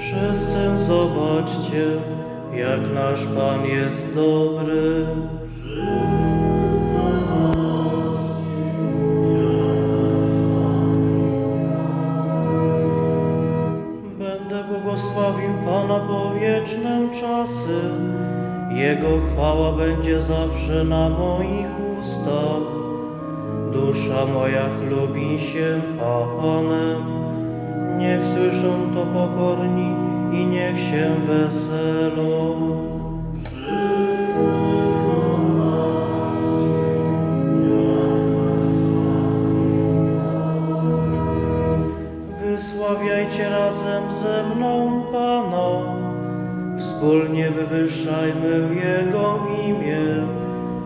Wszyscy zobaczcie, jak nasz Pan jest dobry. Będę błogosławił Pana po wieczne czasy. Jego chwała będzie zawsze na moich ustach. Dusza moja chlubi się Panem. Niech słyszą to pokorni i niech się weselą. Wysławiajcie razem ze mną Pana, wspólnie wywyższajmy Jego imię.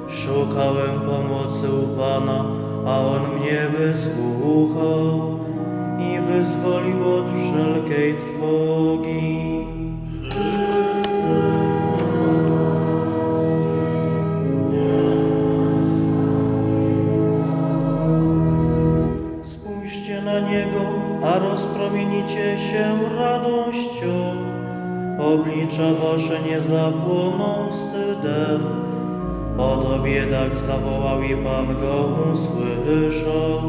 Szukałem pomocy u Pana, a On mnie wysłuchał na Niego, a rozpromienicie się radością. Oblicza wasze nie zapłoną wstydem. Oto biedak zawołał i Pan go usłyszał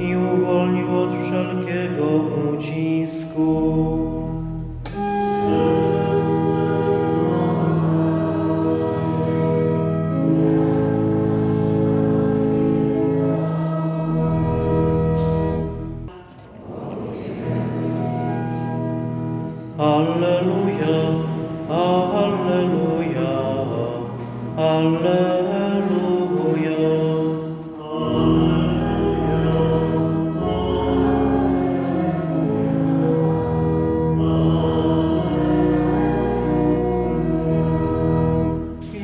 i uwolnił od wszelkiego ucisku. Alleluja, Alleluja, Alleluja.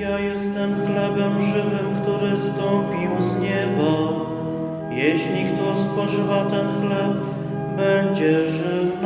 Ja jestem chlebem żywym, który stąpił z nieba. Jeśli kto spożywa ten chleb, będzie żył